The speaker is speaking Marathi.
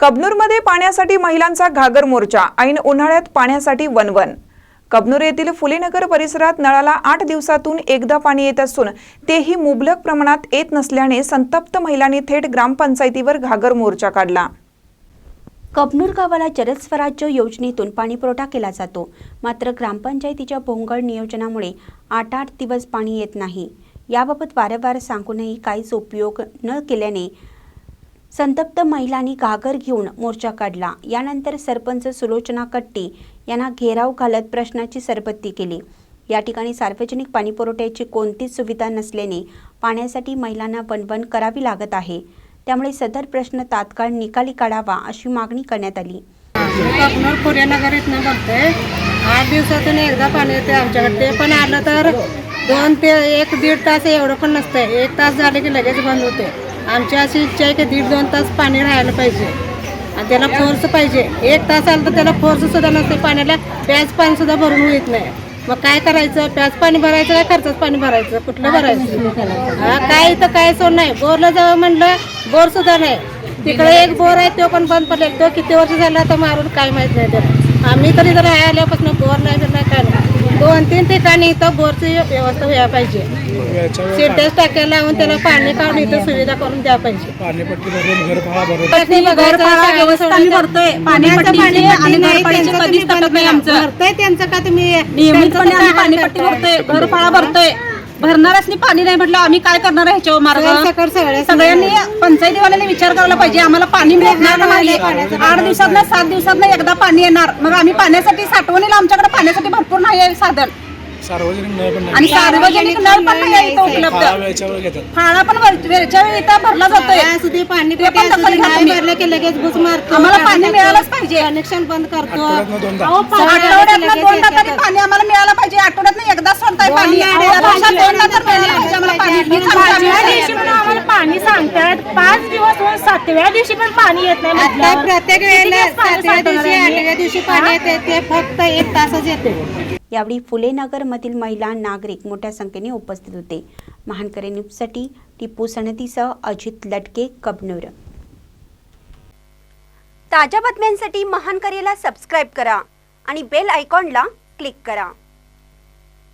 कबनूरमध्ये पाण्यासाठी महिलांचा घागर मोर्चा. ऐन उन्हाळ्यात पाण्यासाठी वनवन कबनूर येथील फुलेनगर परिसरात नळाला आठ दिवसातून एकदा पाणी येत असून तेही मुबलक प्रमाणात येत नसल्याने संतप्त महिलांनी थेट ग्रामपंचायतीवर घागर मोर्चा काढला. कबनूर गावाला जलस्वराज्य योजनेतून पाणीपुरवठा केला जातो. मात्र ग्रामपंचायतीच्या भोंगळ नियोजनामुळे आठ आठ दिवस पाणी येत नाही. याबाबत वारंवार सांगूनही काहीच उपयोग न केल्याने संतप्त महिलांनी घागर घेऊन मोर्चा काढला. यानंतर सरपंच सुलोचना कट्टी यांना घेराव घालत प्रश्नाची सरबत्ती केली. या ठिकाणी सार्वजनिक पाणीपुरवठ्याची कोणतीच सुविधा नसल्याने पाण्यासाठी महिलांना वणवण करावी लागत आहे. त्यामुळे सदर प्रश्न तात्काळ निकाली काढावा अशी मागणी करण्यात आली. कपनूर इथनं बघतोय आठ दिवसातून एकदा पाणी येते आमच्याकडे. ते पण आलं तर दोन ते एक दीड तास एवढं पण नसतंय. एक तास झाले की लगेच बंद होते आमची अशी इच्छा आहे की दीड दोन तास पाणी राहायला पाहिजे. आणि त्याला फोर्स पाहिजे. एक तास आलं तर त्याला फोर्स सुद्धा नसते पाण्याला. प्याज पाणी सुद्धा भरून होत नाही. मग काय करायचं? प्याज पाणी भरायचं काय खर्चच पाणी भरायचं? कुठलं भरायचं? हा काय इथं काय सोड नाही. बोरला जावं म्हणलं बोर सुद्धा नाही. तिकडे एक बोर आहे तो पण बंद पडले तो किती वर्ष झाला तर मारून काय माहीत नाही त्याला. आम्ही तरी जर आल्यापासून बोर नाही तर नाही काय नाही. दोन तीन ठिकाणी इथं बोरची व्यवस्था व्हायला पाहिजे सिंटेक्स टाक्या लावून त्याला पाणी काढून इथं सुविधा करून द्यायला पाहिजे पाणीपट्टी भरून घर भाडा भरून भरतोय. त्यांचं कधीच तुम्ही तटत नाही बंद करा. आमचं. भरतंय त्यांचं का तुम्ही नियमितपणे आम्ही पाणीपट्टी? भरतोय घरफाळा भरतोय भरणाऱ्यासनी पाणी नाही म्हटलं आम्ही काय करणार आहे ह्याच्यावर मार्ग? सगळ्यांनी पंचायतीवाल्यांनी विचार करायला पाहिजे. आम्हाला पाणी मिळणार नाही. आठ दिवसात सात दिवसात एकदा पाणी येणार. मग आम्ही पाण्यासाठी साठवणीला आमच्याकडे पाण्यासाठी भरपूर नाही आहे साधन. आणि सार्वजनिक नळ पण नाही इथं उपलब्ध. फाळा पण वेळच्या वेळी इथं भरला जातोय. पाणी. भरलं की लगेच घुस मारतो. आम्हाला पाणी मिळालंच पाहिजे. कनेक्शन बंद करतो. आठवड्यातनं दोनदा. पाणी. तरी आम्हाला मिळालं पाहिजे. आठवड्यातनं एकदा सोडताय पाणी. पाणी सांगतात पाच दिवस होऊन सातव्या दिवशी पण पाणी येत नाही प्रत्येक वेळेला सातव्या दिवशी आहे? आठव्या दिवशी पाणी येते ते फक्त एक तासच येते. यावेळी फुलेनगर मधील महिला नागरिक मोठ्या संख्येने उपस्थित होते. महानकरे न्यूजसाठी टिपू सनदीसह अजित लटके कबनूर. ताज्या बातम्यांसाठी महानकरेला सबस्क्राईब करा आणि बेल आयकॉनला क्लिक करा.